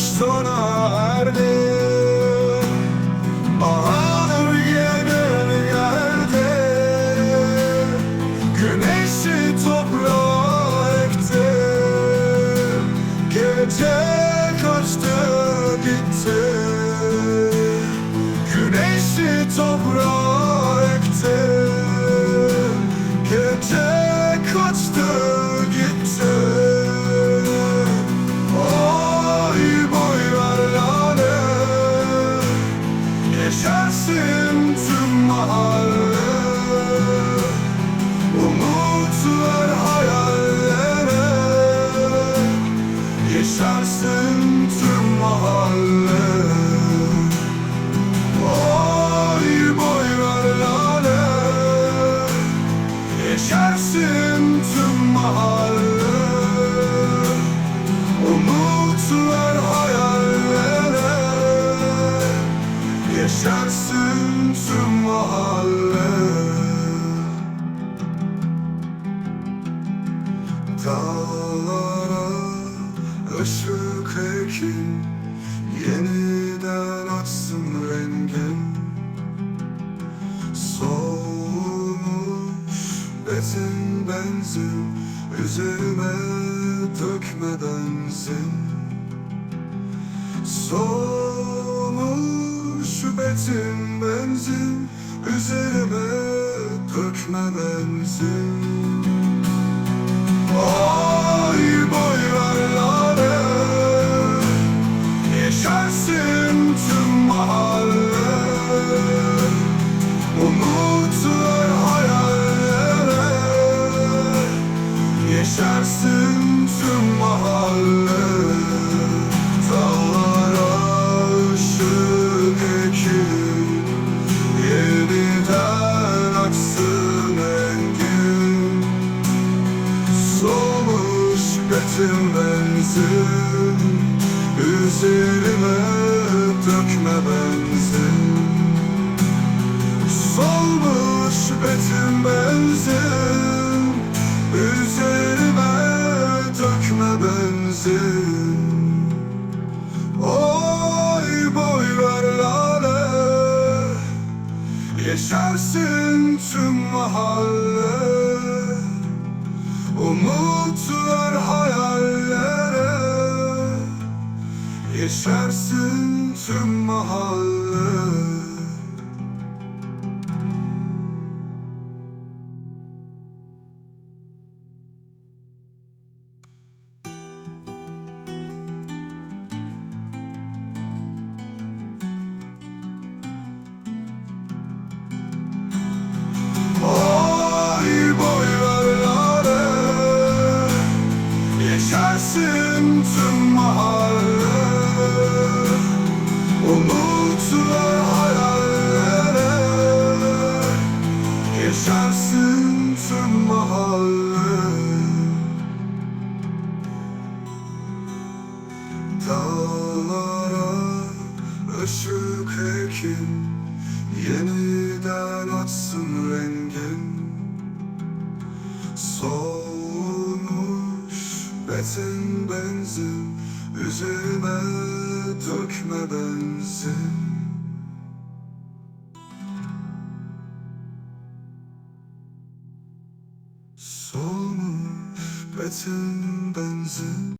kış sona erdi. Bahardır yeni yerde Güneşi toprağa ekti. Gece kaçtı gitti. Güneşi toprağa Yaşarsın tüm mahalle ışık ekin Yeniden açsın rengin. Soğumuş betin benzin Üzerime dökme benzin Soğumuş betin benzin Üzerime dökme benzin Üzerime dökme benzin Solmuş betim benzin Üzerime dökme benzin Oy boy ver lale. Yaşarsın tüm mahalle. Umutlar hayallere Yaşarsın tüm mahalle Yaşarsın tüm mahalle. Dağlara ışık ekin Yeniden açsın rengin. Soğumuş betin benzin Üzerime dökme benzin Hikmetin benzi